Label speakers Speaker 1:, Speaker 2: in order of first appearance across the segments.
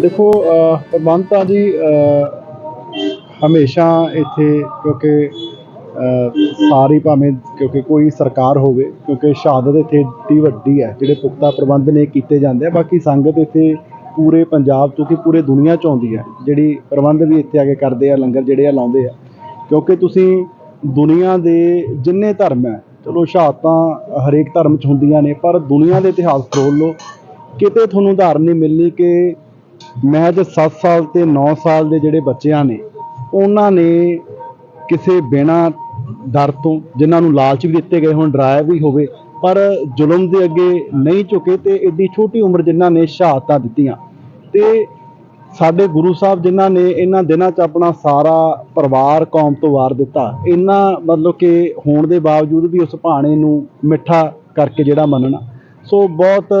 Speaker 1: ਦੇਖੋ ਪ੍ਰਬੰਧ ਤਾਂ ਜੀ ਹਮੇਸ਼ਾ ਇੱਥੇ ਕਿਉਂਕਿ ਸਾਰੀ ਭਾਵੇਂ ਕਿਉਂਕਿ ਕੋਈ ਸਰਕਾਰ ਹੋਵੇ, ਕਿਉਂਕਿ ਸ਼ਹਾਦਤ ਇੱਥੇ ਏਡੀ ਵੱਡੀ ਹੈ, ਜਿਹੜੇ ਪੁਖਤਾ ਪ੍ਰਬੰਧ ਨੇ ਕੀਤੇ ਜਾਂਦੇ ਆ, ਬਾਕੀ ਸੰਗਤ ਇੱਥੇ ਪੂਰੇ ਪੰਜਾਬ ਤੋਂ ਕਿ ਪੂਰੇ ਦੁਨੀਆ ਚ ਆਉਂਦੀ ਹੈ, ਜਿਹੜੀ ਪ੍ਰਬੰਧ ਵੀ ਇੱਥੇ ਆ ਕੇ ਕਰਦੇ ਆ, ਲੰਗਰ ਜਿਹੜੇ ਆ ਲਾਉਂਦੇ ਆ। ਕਿਉਂਕਿ ਤੁਸੀਂ ਦੁਨੀਆ ਦੇ ਜਿੰਨੇ ਧਰਮ ਹੈ, ਚਲੋ ਸ਼ਹਾਦਤਾਂ ਹਰੇਕ ਧਰਮ ਚ ਹੁੰਦੀਆਂ ਨੇ, ਪਰ ਦੁਨੀਆ ਦੇ ਇਤਿਹਾਸ ਫਰੋਲ ਲਓ, ਕਿਤੇ ਤੁਹਾਨੂੰ ਉਦਾਹਰਨ ਨਹੀਂ ਮਿਲਣੀ ਕਿ ਮਹਿਜ 7 ਸਾਲ ਤੇ 9 ਸਾਲ ਦੇ ਜਿਹੜੇ ਬੱਚਿਆਂ ਨੇ, ਉਹਨਾਂ ਨੇ ਕਿਸੇ ਬਿਨਾ ਡਰ ਤੋਂ, ਜਿਨ੍ਹਾਂ ਨੂੰ ਲਾਲਚ ਵੀ ਦਿੱਤੇ ਗਏ ਹੁਣ, ਡਰਾਇਆ ਵੀ ਹੋਵੇ, ਪਰ ਜ਼ੁਲਮ ਦੇ ਅੱਗੇ ਨਹੀਂ ਝੁਕੇ ਤੇ ਏਡੀ ਛੋਟੀ ਉਮਰ ਜਿਨ੍ਹਾਂ ਨੇ ਸ਼ਹਾਦਤਾਂ ਦਿੱਤੀਆਂ। ਤੇ ਸਾਡੇ ਗੁਰੂ ਸਾਹਿਬ ਜਿਨ੍ਹਾਂ ਨੇ ਇਹਨਾਂ ਦਿਨਾਂ 'ਚ ਆਪਣਾ ਸਾਰਾ ਪਰਿਵਾਰ ਕੌਮ ਤੋਂ ਵਾਰ ਦਿੱਤਾ, ਇਹਨਾਂ ਮਤਲਬ ਕਿ ਹੋਣ ਦੇ ਬਾਵਜੂਦ ਵੀ ਉਸ ਭਾਣੇ ਨੂੰ ਮਿੱਠਾ ਕਰਕੇ ਜਿਹੜਾ ਮੰਨਣਾ, ਸੋ ਬਹੁਤ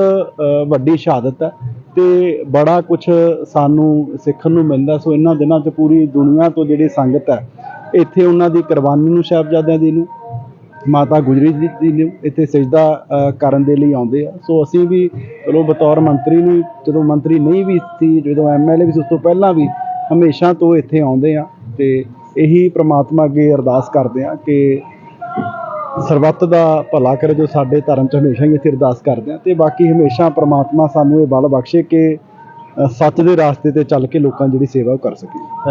Speaker 1: ਵੱਡੀ ਸ਼ਹਾਦਤ ਹੈ। ਤੇ ਬੜਾ ਕੁਝ ਸਾਨੂੰ ਸਿੱਖਣ ਨੂੰ ਮਿਲਦਾ, ਸੋ ਇਹਨਾਂ ਦਿਨਾਂ 'ਚ ਪੂਰੀ ਦੁਨੀਆ ਤੋਂ ਜਿਹੜੀ ਸੰਗਤ ਹੈ, ਇੱਥੇ ਉਹਨਾਂ ਦੀ ਕੁਰਬਾਨੀ ਨੂੰ ਸਾਹਿਬਜ਼ਾਦਿਆਂ ਦੀ ਨੂੰ, ਮਾਤਾ ਗੁਜਰੀ ਜੀ ਨੂੰ ਇੱਥੇ ਸਜਦਾ ਕਰਨ ਦੇ ਲਈ ਆਉਂਦੇ ਆ। ਸੋ ਅਸੀਂ ਵੀ ਚਲੋ ਬਤੌਰ ਮੰਤਰੀ ਨੂੰ, ਜਦੋਂ ਮੰਤਰੀ ਨਹੀਂ ਵੀ ਸੀ, ਜਦੋਂ ਐਮਐਲਏ ਵੀ ਸੀ, ਉਸ ਤੋਂ ਪਹਿਲਾਂ ਵੀ ਹਮੇਸ਼ਾ ਤੋਂ ਇੱਥੇ ਆਉਂਦੇ ਆ ਤੇ ਇਹੀ ਪ੍ਰਮਾਤਮਾ ਅੱਗੇ ਅਰਦਾਸ ਕਰਦੇ ਆ ਕਿ ਸਰਬੱਤ ਦਾ ਭਲਾ ਕਰੇ ਜੋ ਸਾਡੇ ਧਰਮ 'ਚ ਹਮੇਸ਼ਾ ਹੀ ਅਸੀਂ ਅਰਦਾਸ ਕਰਦੇ ਹਾਂ ਤੇ ਬਾਕੀ ਹਮੇਸ਼ਾ ਪ੍ਰਮਾਤਮਾ ਸਾਨੂੰ ਇਹ ਬਲ ਬਖਸ਼ੇ ਕਿ ਸੱਚ ਦੇ ਰਾਸਤੇ ਤੇ ਚੱਲ ਕੇ ਲੋਕਾਂ ਦੀ ਜਿਹੜੀ ਸੇਵਾ ਉਹ ਕਰ ਸਕੀਏ